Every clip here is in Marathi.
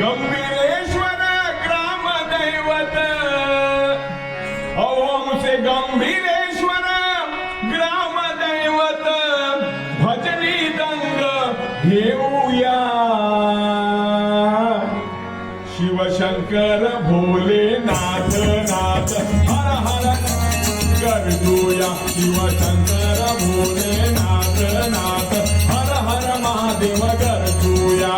गंभीरेश्वर ग्राम दैवत। से गंभीरेश्वर ग्राम दैवत। भजनी दंग घेऊया। शिवशंकर भोलेनाथ नाथ हर हर करतोया शिव शंकर भोलेनाथ नाथ हर हर महादेव करतोया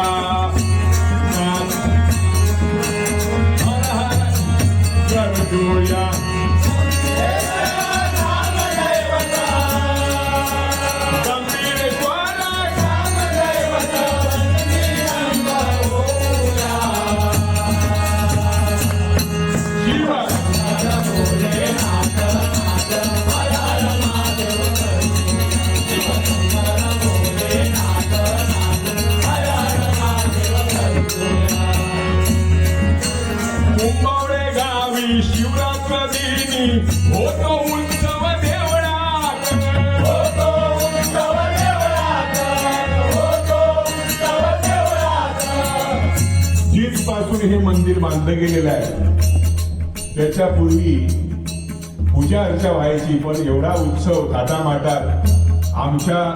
पासून हे मंदिर बांधलं गेलेलं आहे त्याच्यापूर्वी पूजा अर्चा व्हायची पण एवढा उत्सव थाटामाटात आमच्या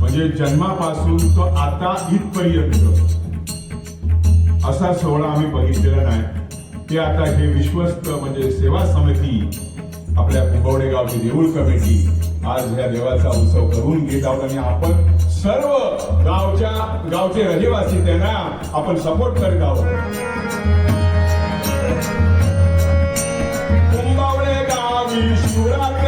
म्हणजे जन्मापासून तो आता इथपर्यंत. असा सोहळा आम्ही बघितलेला नाही. ते आता हे विश्वस्त म्हणजे सेवा समिती आपल्या कुंभवडे गावची देऊळ कमिटी आज या देवाचा उत्सव करून घेत आहोत आणि आपण सर्व गावच्या गावचे रहिवासी त्यांना आपण सपोर्ट करीत आहोत. कुंभवडे गावी शिवरात्री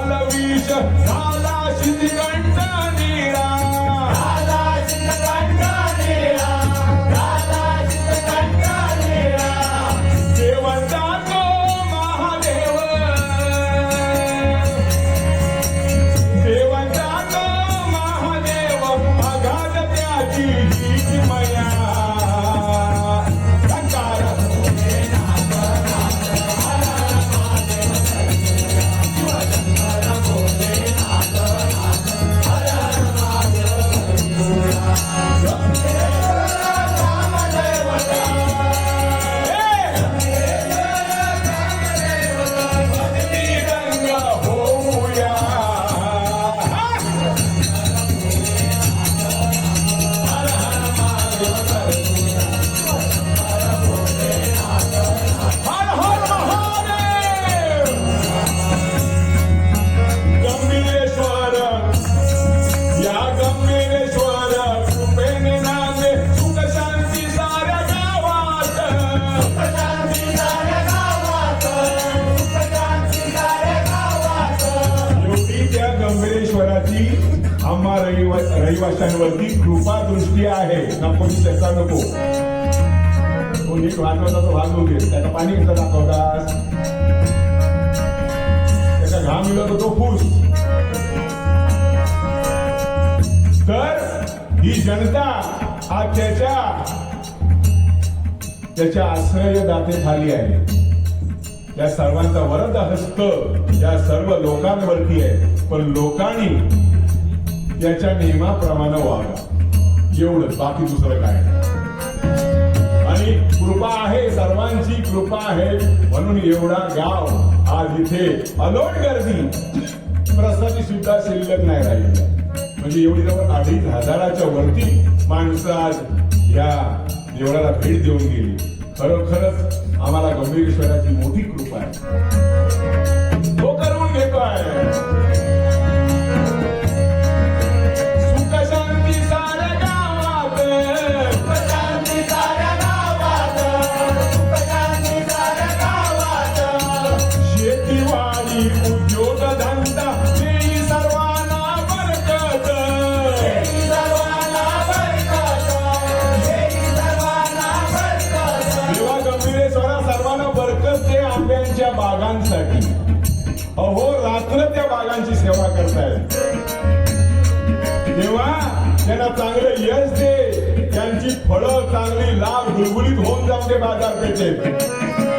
हाल विष झाला शितकंठ रहिवाशांवरती कृपा दृष्टी आहे. नको ती त्याचा नको. तो नीट वाजवता तो वाजवू दे त्याचं पाणी कसं दाखवतात त्याचा घाम दिला तर तो फूस. तर ही जनता हा त्याच्या त्याच्या आश्रयदाते खाली आहे. या सर्वांचा वरद हस्त या सर्व लोकांवरती आहे. पण लोकांनी याच्या नियमाप्रमाणे वागा. एवढं बाकी दुसरं काय आणि कृपा आहे सर्वांची कृपा आहे. म्हणून एवढा गाव आज इथे अलोट गर्दी. प्रसादी सुद्धा शिल्लक नाही राहिली. म्हणजे एवढी जवळ अडीच हजाराच्या वरती माणसं आज या देवळाला भेट देऊन गेली. खरोखरच आम्हाला गंभीरेश्वराची मोठी कृपा आहे. अहो रात्र त्या बागांची सेवा करतायत तेव्हा त्यांना चांगलं यश दे त्यांची फळं चांगली लाभ गुळगुळीत होऊन जाऊ दे बाजारपेठेत.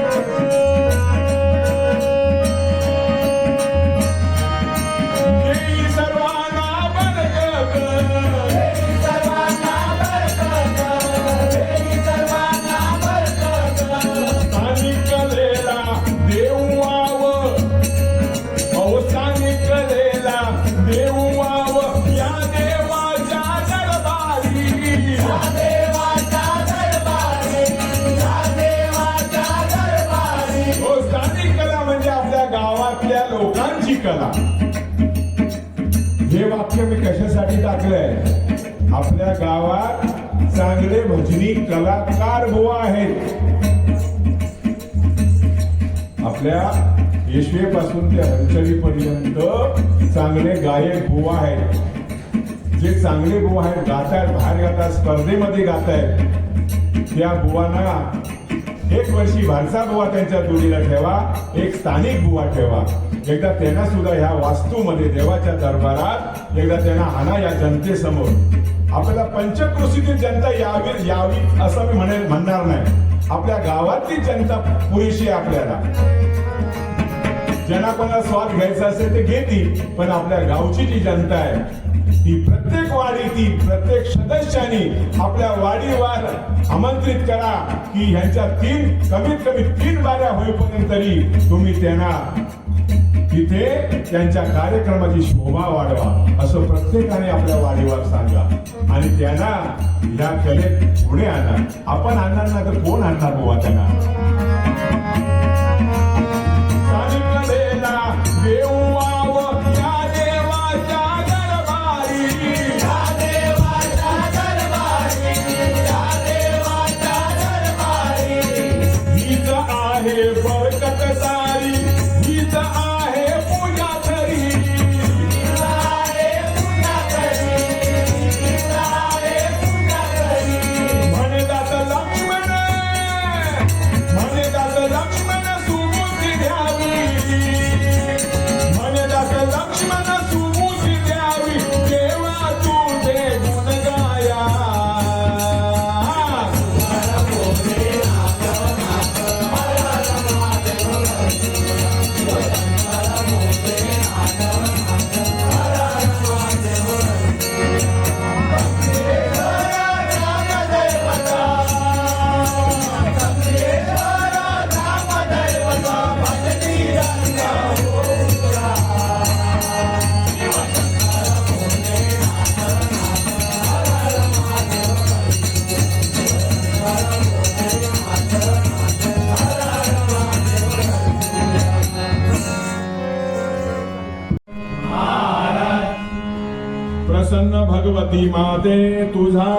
गावातल्या लोकांची कला. हे वाक्य मी कशासाठी टाकलंय? आपल्या गावात चांगले भजनी कलाकार बुवा आहेत. आपल्या येशवेपासून ते हरचळीपर्यंत चांगले गायक बुवा आहेत. जे चांगले बुवा आहेत गातायत बाहेर गातात स्पर्धेमध्ये गातायत. त्या बुवांना एक वर्षी भारसा बुवा त्यांच्या जोडीला ठेवा एक स्थानिक बुवा ठेवा. एकदा त्यांना सुद्धा ह्या वास्तूमध्ये देवाच्या दरबारात एकदा त्यांना आणा या जनतेसमोर. आपल्याला पंचकृषीतील जनता यावी यावी असं मी म्हणेल म्हणणार नाही. आपल्या गावातली जनता पुरेशी आहे आपल्याला. ज्यांना कोणाला स्वाद घ्यायचा असेल ते घेतील पण आपल्या गावची जी जनता आहे ही प्रत्येक वाडीतील प्रत्येक सदस्याने आपल्या वाडीवर आमंत्रित करा की ह्यांच्या तीन कमीत कमी तीन बाऱ्या होईपर्यंत तरी तुम्ही त्यांना तिथे त्यांच्या कार्यक्रमाची शोभा वाढवा असं प्रत्येकाने आपल्या वाडीवर सांगा. आणि त्यांना या कलेत पुढे आणा आपण आणणार ना तर कोण आणणार बुवा त्यांना? आहे बरकत सारी ते तुझा.